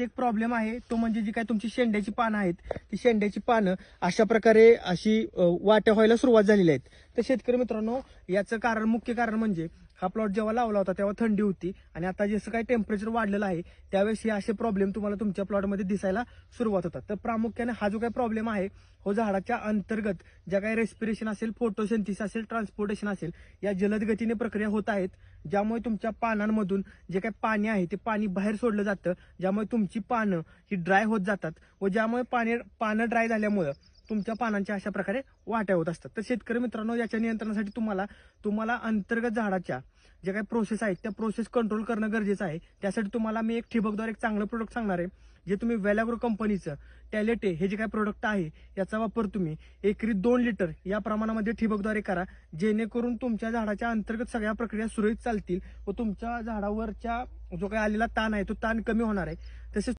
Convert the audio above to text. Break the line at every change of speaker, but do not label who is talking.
एक प्रॉब्लेम आहे. तो म्हणजे जी काय तुमची शेंड्याची पानं आहेत ती शेंड्याची पानं अशा प्रकारे अशी वाट्या व्हायला सुरुवात झालेली आहेत. तर शेतकरी मित्रांनो याचं कारण मुख्य कारण म्हणजे हा प्लॉट जेव्हा लावला होता तेव्हा थंडी होती. आणि आता जसं काही टेम्परेचर वाढलेलं आहे त्यावेळेस हे असे प्रॉब्लेम तुम्हाला तुमच्या प्लॉटमध्ये दिसायला सुरुवात होतात. तर प्रामुख्याने हा जो काही प्रॉब्लेम आहे हो झाडाच्या अंतर्गत ज्या काही रेस्पिरेशन असेल फोटोसेंथिस असेल ट्रान्सपोर्टेशन असेल या जलद गतीने प्रक्रिया होत आहेत. ज्यामुळे तुमच्या पानांमधून जे काही पाणी आहे ते पाणी बाहेर सोडलं जातं. ज्यामुळे तुमची पानं ही ड्राय होत जातात. व ज्यामुळे पाणी पानं ड्राय झाल्यामुळं तुमच्या पानांच्या अशा प्रकारे वाट्या होत असतात. तर शेतकरी मित्रांनो याच्या नियंत्रणासाठी तुम्हाला तुम्हाला अंतर्गत झाडाच्या जे काही प्रोसेस आहेत त्या प्रोसेस कंट्रोल करणं गरजेचं आहे. त्यासाठी तुम्हाला मी एक ठिबकद्वारे एक चांगलं प्रोडक्ट सांगणार आहे. जे तुम्ही वेलाग्रो कंपनीचं टॅलेटे हे जे काही प्रोडक्ट आहे याचा वापर तुम्ही एकरी दोन लिटर या प्रमाणामध्ये ठिबकद्वारे करा. जेणेकरून तुमच्या झाडाच्या अंतर्गत सगळ्या प्रक्रिया सुरळीत चालतील व तुमच्या झाडावरच्या जो काही आलेला ताण आहे तो ताण कमी होणार आहे. तसेच